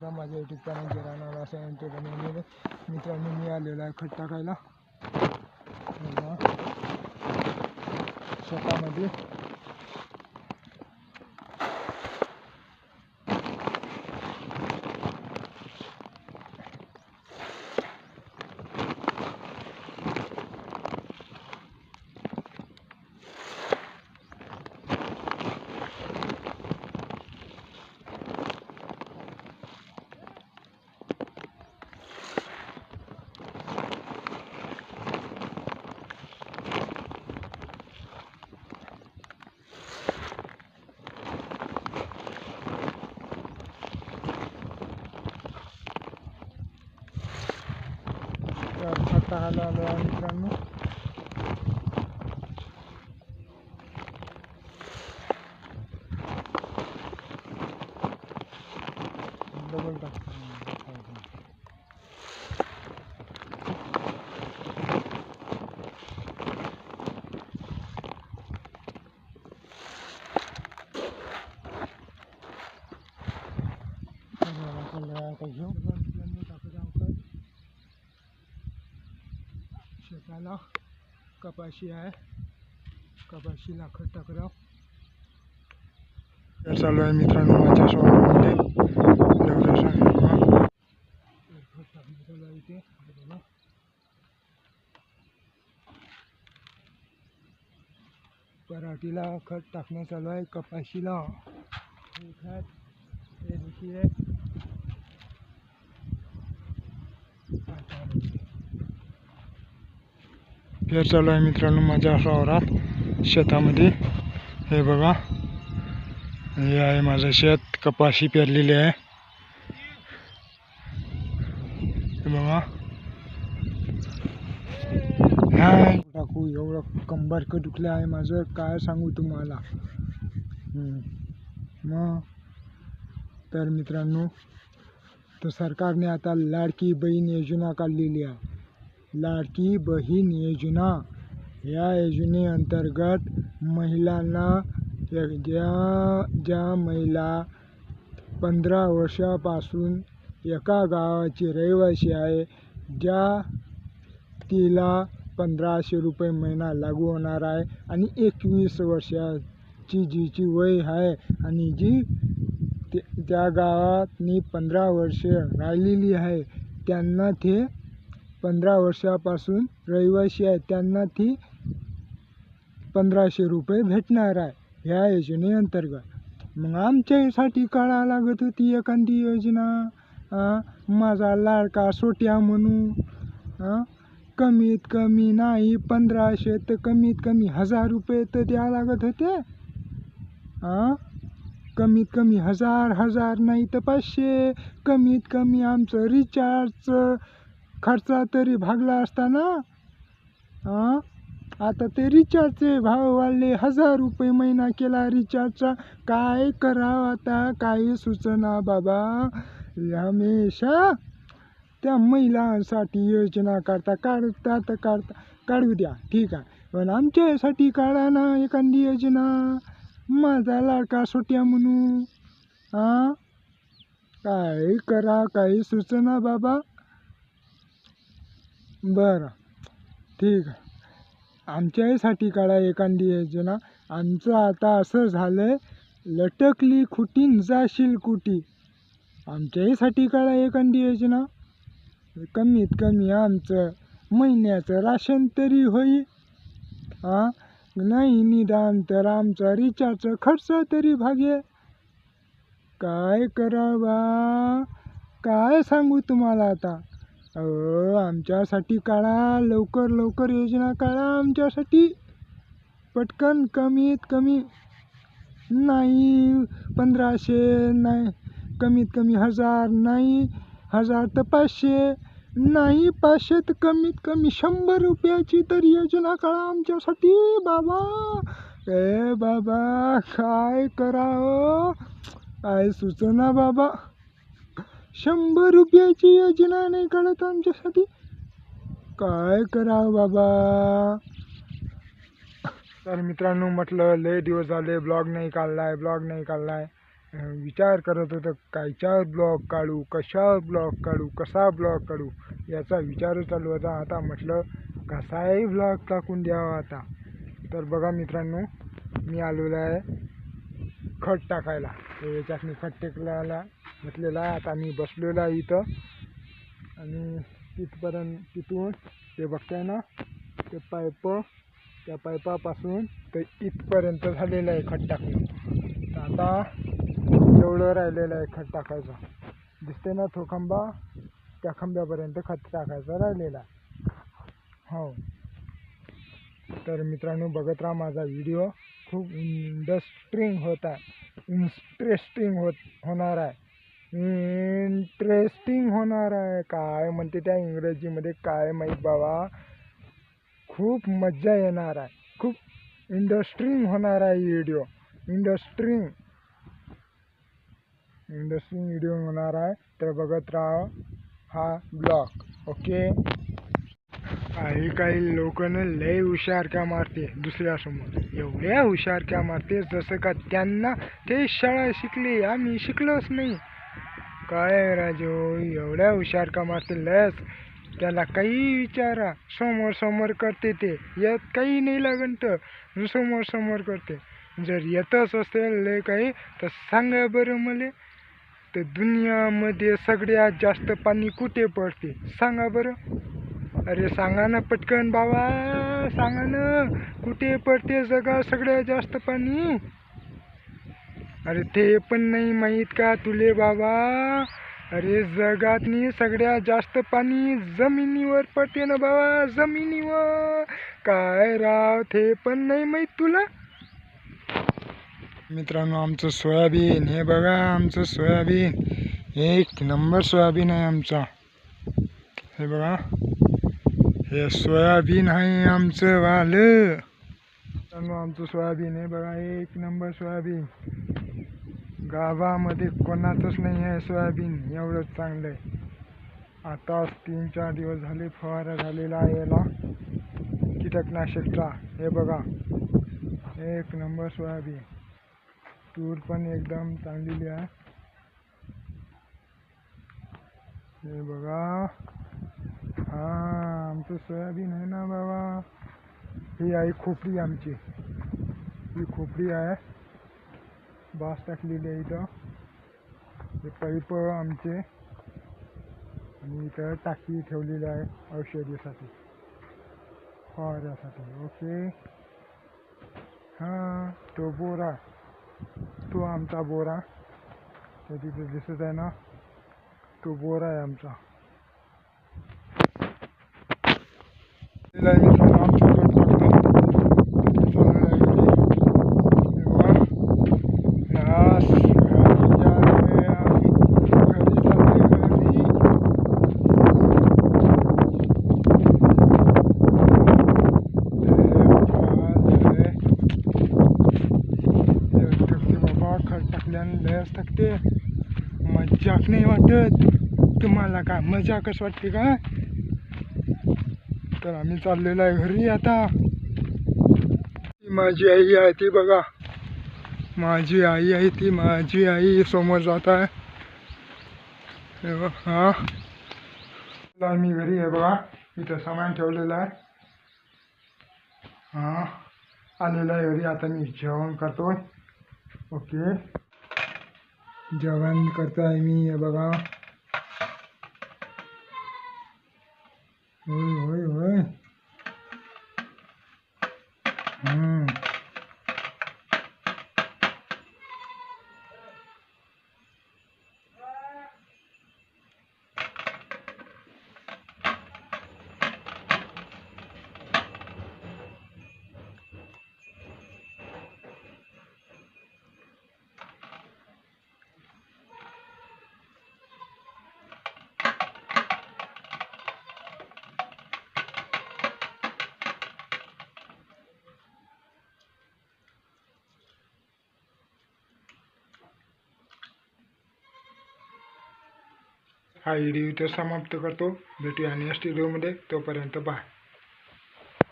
का माझ्या युट्यूब चॅनलचे राहणार असं एंटरटेनमेंट मित्रांनो मी आलेलो आहे खट टाकायला स्वतःमध्ये शेतामध्ये. तर खत टाकायला आलो आहे मित्रांनो डबल टाक आता घेऊ मित्रांनो टाकत आहोत शेताला कपाशी आहे. कपाशीला खत टाकलं. चालू आहे मित्रांनो माझ्या स्वभावामध्ये खत टाकणं चालू आहे इथे. बघा. पराठीला खत टाकणं चालू आहे. कपाशीला. हे खत. हे देखील फेर चालू आहे मित्रांनो माझ्या वावरात शेतामध्ये. हे बघा. हे आहे माझं शेत. कपाशी पेरलेली आहे. हे बघा. हाय. टाकू एवढं कंबर दुखलं आहे माझं. काय सांगू तुम्हाला? मग. तर मित्रांनो तर सरकारने आता लाडकी बहीण योजना काढलेली आहे. लाडकी बहीण योजना. या योजनेअंतर्गत महिलांना ज्या ज्या महिला पंधरा वर्षापासून एका गावाची रहिवासी आहे ज्या तिला पंधराशे रुपये महिना लागू होणार आहे आणि एकवीस वर्षाची जीची वय आहे आणि जी ते त्या गावातनी पंधरा वर्ष राहिलेली आहे त्यांना ते पंधरा वर्षापासून रहिवासी आहे त्यांना ती पंधराशे रुपये भेटणार आहे ह्या योजनेअंतर्गत. मग आमच्यासाठी काढा लागत होती एखादी योजना. माझा लाडका सोट्या म्हणून कमीत कमी नाही पंधराशे तर कमीत कमी हजार रुपये तर द्या लागत होते. हां कमीत कमी हजार हजार नाही तर पाचशे. कमीत कमी आमचं रिचार्जचं खर्चा तरी भागला असता ना हां आता ते रिचार्जचे भाव वाढले. हजार रुपये महिना केला रिचार्जचा. काय करावं आता? काही सूचना बाबा. हमेशा त्या महिलांसाठी योजना काढता काढतात काढता. काढू द्या. ठीक आहे. पण आमच्यासाठी काढा ना एखादी योजना. माझा लाडका सोट्या म्हणून. हां काय करा? काही सूचना बाबा. बरं. ठीक आहे. आमच्याहीसाठी काढा एखादी योजना. आमचं आता असं झालं आहे लटकली खुटीन जाशील कुटी आमच्याहीसाठी काढा एखादी योजना. कमीत कमी आमचं महिन्याचं राशन तरी होईल. हां? नाही निदान तर आमचा रिचार्जचा खर्च तरी भागे काय करावा? काय सांगू तुम्हाला आता? अहो आमच्यासाठी काढा लवकर लवकर योजना काढा आमच्यासाठी. पटकन कमीत कमी. नाही पंधराशे नाही कमीत कमी हजार नाही हजार तर पाचशे. नाही पाचशे तर कमीत कमी शंभर रुपयाची तर योजना काढा आमच्यासाठी बाबा. ए बाबा काय करावं हो? काय सुचना बाबा? शंभर रुपयाची योजना नाही काढत आमच्यासाठी. काय करावं बाबा? तर मित्रांनो म्हटलं लय दिवस झाले ब्लॉग नाही काढलाय ब्लॉग नाही काढलाय. विचार करत होतं कायच्यावर ब्लॉग काढू कशावर ब्लॉग काढू कसा ब्लॉग काढू याचा विचार चालू होता. आता म्हटलं कसाही ब्लॉग टाकून द्यावा आता. तर बघा मित्रांनो मी आलेलो आहे खत टाकायला. तर याच्यात मी खत टेकलेला म्हटलेला आहे. आता मी बसलेलो आहे इथं. आणि तिथपर्यंत तिथून ते बघताय ना ते पाईप त्या पाईपापासून ते इथपर्यंत झालेलं आहे खत टाकणं. तर आता एवढं राहिलेलं आहे खत टाकायचं. दिसते ना तो खांबा? त्या खांब्यापर्यंत खत टाकायचं राहिलेला आहे. हो. तर मित्रांनो बघत राहा माझा व्हिडिओ. खूप इंडस्ट्रिंग होत आहे. इंटरेस्टिंग होत होणार आहे. इंटरेस्टिंग होणार आहे. काय म्हणते त्या इंग्रजीमध्ये? काय माहीत बाबा? खूप मज्जा येणार आहे. खूप इंडस्ट्रिंग होणार आहे व्हिडिओ इंडस्ट्रिंग. इंडस्ट्रिंग व्हिडिओ होणार आहे. तर बघत राहा हा ब्लॉग ओके काही काही लोकांना लय हुशार क्या मारते दुसऱ्यासमोर. एवढ्या हुशार क्या मारते जसं का त्यांना ते शाळा शिकली. आम्ही शिकलोच नाही. काय राजू एवढ्या हुशार कमातलंस त्याला काही विचारा समोर समोर करते ते. यात काही नाही लागन तर समोर समोर करते. जर येतच असेल लय काही तर सांगा बरं मला. तर दुनियामध्ये सगळ्यात जास्त पाणी कुठे पडते? सांगा बरं. अरे सांगा ना पटकन बाबा सांगा ना. कुठे पडते जगा सगळ्यात जास्त पाणी? अरे ते पण नाही माहीत का तुले बाबा? अरे जगातनी सगळ्यात जास्त पाणी जमिनीवर पडते ना बाबा जमिनीवर. काय राव ते पण नाही माहीत तुला? मित्रांनो आमचं सोयाबीन हे बघा आमचं सोयाबीन. एक नंबर सोयाबीन आहे आमचा. हे बघा. हे सोयाबीन आहे आमचं वालं. मित्रांनो आमचं सोयाबीन हे बघा एक नंबर सोयाबीन. गावामध्ये कोणाचंच नाही आहे सोयाबीन. एवढंच चांगलं आहे. आता तीन चार दिवस झाले फवारा झालेला आहे याला. कीटकनाशकचा. हे बघा. एक नंबर सोयाबीन. तूर पण एकदम चांगलेली आहे. हे बघा. हा आमचं सोयाबीन आहे ना बाबा. ही आहे खोपडी आमची. ही खोपडी आहे. बास टाकलेली आहे इथं. हे पाईप आमचे. आणि इथं टाकी ठेवलेली आहे औषधीसाठी. फवाऱ्यासाठी. ओके. हां तो बोरा. तो आमचा बोरा. तो तिथे दिसत आहे ना? तो बोरा आहे आमचा मित्रांनो आमचा गट बघतो चालू आहे इथे. हे बघा. यास, घरी जाऊया. घरी चाललोय घरी. जय बाबा, जय. लस टाकते बाबा खत टाकल्याने लस टाकते तुम्हाला का? मजा तुम्हाला काय वाटते का? तर आम्ही चाललेलो आहे घरी आता. माझी आई आहे ती बघा. माझी आई आहे ती माझी आई. समोर जात आहे. हा आम्ही मी घरी आहे बघा. इथं सामान ठेवलेलं आहे. हा. आलेलं आहे घरी. आता मी जेवण करतो ओके. जेवण करतोय मी बघा. होय होय होय. हा व्हिडिओ इथं समाप्त करतो. भेटूया नेक्स्ट व्हिडिओमध्ये तोपर्यंत बाय